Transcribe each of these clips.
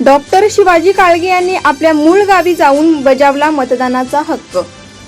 Doctor Shivaji Kalge यांनी आपल्या मूळ गावी जाऊन बजावला मतदानाचा हक्क.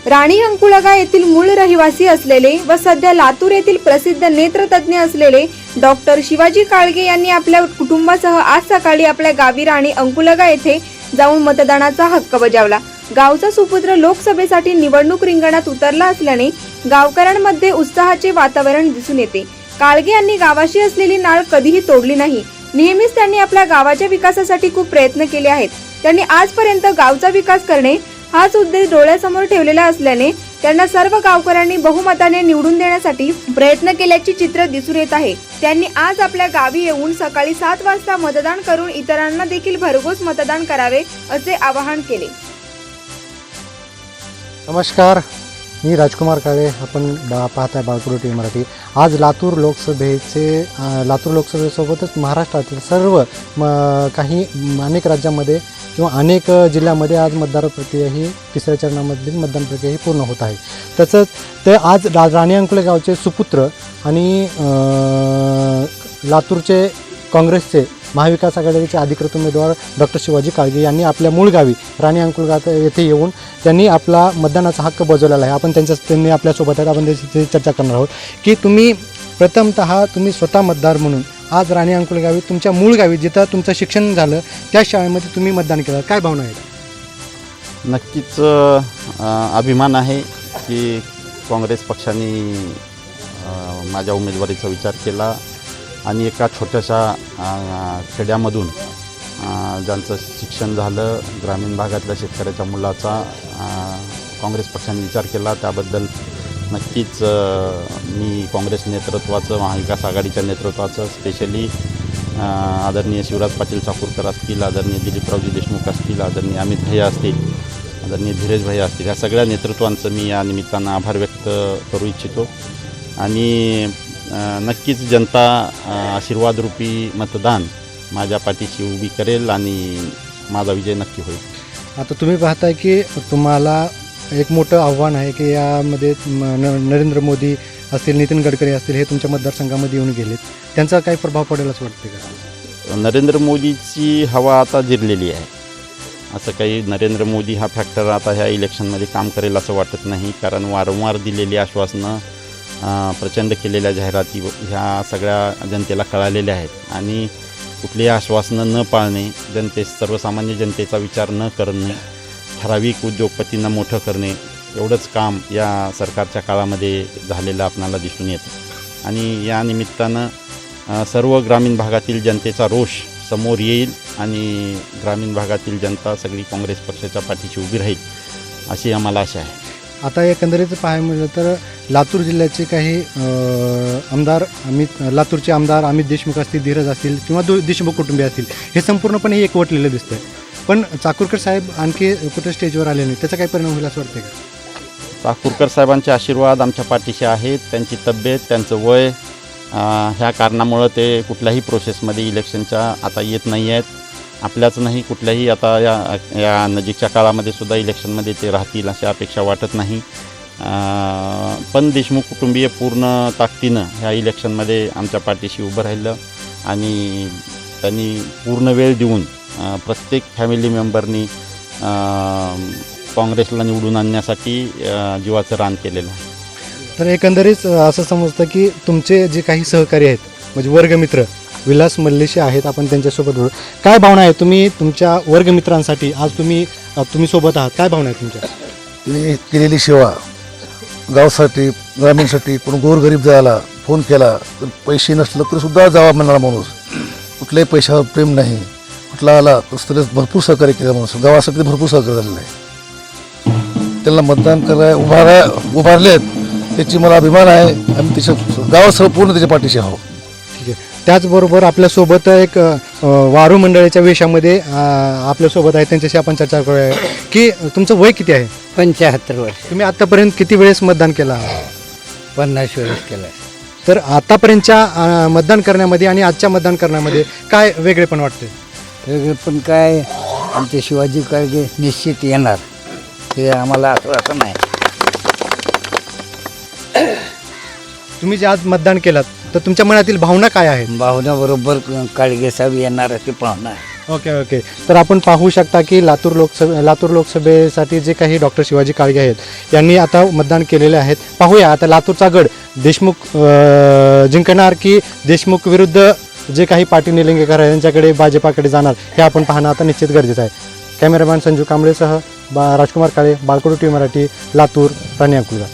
राणी अंकुळगा येथील मूळ रहिवासी असलेले व सध्या लातूर येथील प्रसिद्ध नेत्रतज्ञ असलेले डॉक्टर शिवाजी काळगे यांनी आपल्या कुटुंबासह आज सकाळी आपल्या गावी राणी अंकुलगा येथे जाऊन मतदानाचा हक्क बजावला. गावचा सुपुत्र लोकसभेसाठी निवडणूक रिंगणात उतरला असल्याने गावकऱ्यांमध्ये उत्साहाचे वातावरण दिसून येते. काळगे यांनी गावाशी असलेली नाळ कधीही तोडली नाही. नेहमीच त्यांनी आपल्या गावाच्या विकासासाठी खूप प्रयत्न केले आहेत. त्यांनी आजपर्यंत गावचा विकास करणे हाच उद्देश डोळ्यासमोर ठेवलेला असल्याने त्यांना सर्व गावकऱ्यांनी बहुमताने निवडून देण्यासाठी प्रयत्न केल्याचे चित्र दिसून येत आहे. त्यांनी आज आपल्या गावी येऊन सकाळी सात वाजता मतदान करून इतरांना देखील भरघोस मतदान करावे असे आवाहन केले. नमस्कार. मी राजकुमार काळे आपण बा पाहताय बाळकुरू टी मराठी. आज लातूर लोकसभेचे लातूर लोकसभेसोबतच महाराष्ट्रातील सर्व म काही अनेक राज्यामध्ये किंवा अनेक जिल्ह्यामध्ये आज मतदार प्रक्रिया ही तिसऱ्या चरणामधील मतदान प्रक्रिया ही पूर्ण होत आहे. तसंच ते आज रा राणी अंकुले गावचे सुपुत्र आणि लातूरचे काँग्रेसचे महाविकास आघाडीचे अधिकृत उमेदवार डॉक्टर शिवाजी काळजे यांनी आपल्या मूळ गावी राणी अंकुळगाव येथे येऊन त्यांनी आपला मतदानाचा हक्क बजावलेला आहे. आपण त्यांच्या त्यांनी आपल्यासोबत आहेत. आपण त्याची चर्चा करणार आहोत. की तुम्ही प्रथमतः तुम्ही स्वतः मतदार म्हणून आज राणी अंकुल गावी तुमच्या मूळ गावी जिथं तुमचं शिक्षण झालं त्या शाळेमध्ये तुम्ही मतदान केलं. काय भावना आहेत नक्कीच अभिमान आहे की काँग्रेस पक्षाने माझ्या उमेदवारीचा विचार केला. आणि एका छोट्याशा खेड्यामधून ज्यांचं शिक्षण झालं ग्रामीण भागातल्या शेतकऱ्याच्या मुलाचा काँग्रेस पक्षाने विचार केला त्याबद्दल नक्कीच मी काँग्रेस नेतृत्वाचं महाविकास आघाडीच्या नेतृत्वाचं स्पेशली आदरणीय शिवराज पाटील चाकूरकर असतील आदरणीय दिलीपरावजी देशमुख असतील आदरणीय अमित भैया असतील आदरणीय धीरज भैया असतील ह्या सगळ्या नेतृत्वांचं मी या निमित्तानं आभार व्यक्त करू इच्छितो. आणि नक्कीच जनता आशीर्वादरूपी मतदान माझ्या पाठीशी उभी करेल आणि माझा विजय नक्की होईल. आता तुम्ही पाहताय की तुम्हाला एक मोठं आव्हान आहे की यामध्ये नरेंद्र मोदी असतील नितीन गडकरी असतील हे तुमच्या मतदारसंघामध्ये येऊन गेलेत. त्यांचा काही प्रभाव पडेल असं वाटतं का? नरेंद्र मोदीची हवा आता जिरलेली आहे. असं काही नरेंद्र मोदी हा फॅक्टर आता ह्या इलेक्शनमध्ये काम करेल असं वाटत नाही कारण वारंवार दिलेली आश्वासनं प्रचंड केलेल्या जाहिराती व- ह्या सगळ्या जनतेला कळालेल्या आहेत. आणि कुठलीही आश्वासनं न पाळणे जनते सर्वसामान्य जनतेचा विचार न करणे ठराविक उद्योगपतींना मोठं करणे एवढंच काम या सरकारच्या काळामध्ये झालेलं आपणाला दिसून येतं. आणि या निमित्तानं सर्व ग्रामीण भागातील जनतेचा रोष समोर येईल आणि ग्रामीण भागातील जनता सगळी काँग्रेस पक्षाच्या पाठीशी उभी राहील अशी आम्हाला आशा आहे. आता एकंदरीत पाहायला मिळलं तर लातूर जिल्ह्याचे काही आमदार अमित लातूरचे आमदार अमित देशमुख असतील धीरज असतील किंवा दो देशमुख कुटुंबे असतील हे संपूर्णपणे एकवटलेलं दिसतंय. पण चाकूरकर साहेब आणखी कुठं स्टेजवर आले नाही त्याचा काही परिणाम होईल असं वाटतं का? चाकूरकर साहेबांचे आशीर्वाद आमच्या पाठीशी आहेत त्यांची तब्येत त्यांचं वय ह्या कारणामुळं ते कुठल्याही प्रोसेसमध्ये इलेक्शनच्या आता येत नाही आहेत. आपल्याच नाही कुठल्याही आता या या नजीकच्या काळामध्ये सुद्धा इलेक्शनमध्ये ते राहतील अशी अपेक्षा वाटत नाही. पण देशमुख कुटुंबीय पूर्ण ताकदीनं ह्या इलेक्शनमध्ये आमच्या पाठीशी उभं राहिलं आणि त्यांनी पूर्ण वेळ देऊन प्रत्येक फॅमिली मेंबरनी काँग्रेसला निवडून आणण्यासाठी जीवाचं रान केलेलं आहे. तर एकंदरीत असं समजतं की तुमचे जे काही सहकारी आहेत म्हणजे वर्गमित्र विलास मल्लेशी आहेत आपण त्यांच्यासोबत बोलू. काय भावना आहे? तुम्ही तुमच्या वर्गमित्रांसाठी आज तुम्ही तुम्ही सोबत आहात. काय भावना आहे तुमच्या? केलेली सेवा गावासाठी ग्रामीणसाठी कोण गोरगरीब जायला फोन केला तर पैसे नसलं तरी सुद्धा जावा म्हणणारा माणूस. कुठल्याही पैशावर प्रेम नाही. कुठला आला तर त्याला भरपूर सहकार्य केलं माणूस. गावासाठी भरपूर सहकार्य झालेलं आहे. त्यांना मतदान कराय उभारा आहेत त्याची मला अभिमान आहे. आणि त्याच्या गावासह पूर्ण त्याच्या पाठीशी आहोत. त्याचबरोबर आपल्यासोबत एक अ, वारू मंडळाच्या वेशामध्ये अ, आपल्यासोबत आहे त्यांच्याशी आपण चर्चा करूया. की तुमचं वय किती आहे? पंच्याहत्तर वर्ष. तुम्ही आतापर्यंत किती वेळेस मतदान केलं? पन्नास वेळेस केला. तर आतापर्यंतच्या अ, मतदान करण्यामध्ये आणि आजच्या मतदान करण्यामध्ये काय वेगळेपण वाटते? वेगळे पण काय आमचे शिवाजी काळगे निश्चित येणार. हे आम्हाला असं असं नाही तुम्ही जे आज मतदान केलात तर तुमच्या मनातील भावना काय आहेत? भावनाबरोबर काळगे साहेब येणार अशी पाहुणा आहे. Okay okay. तर आपण पाहू शकता की लातूर लोकसभे लातूर लोकसभेसाठी जे काही डॉक्टर शिवाजी काळगे आहेत यांनी आता मतदान केलेले आहेत. पाहूया आता लातूरचा गड देशमुख अं, जिंकणार की देशमुख विरुद्ध जे काही पाटील निलंगेकर आहे यांच्याकडे भाजपाकडे जाणार हे आपण पाहणं आता निश्चित गरजेचं आहे. कॅमेरामॅन संजू कांबळेसह बा राजकुमार काळे बाळकडू टी मराठी लातूर राणी अकुलगा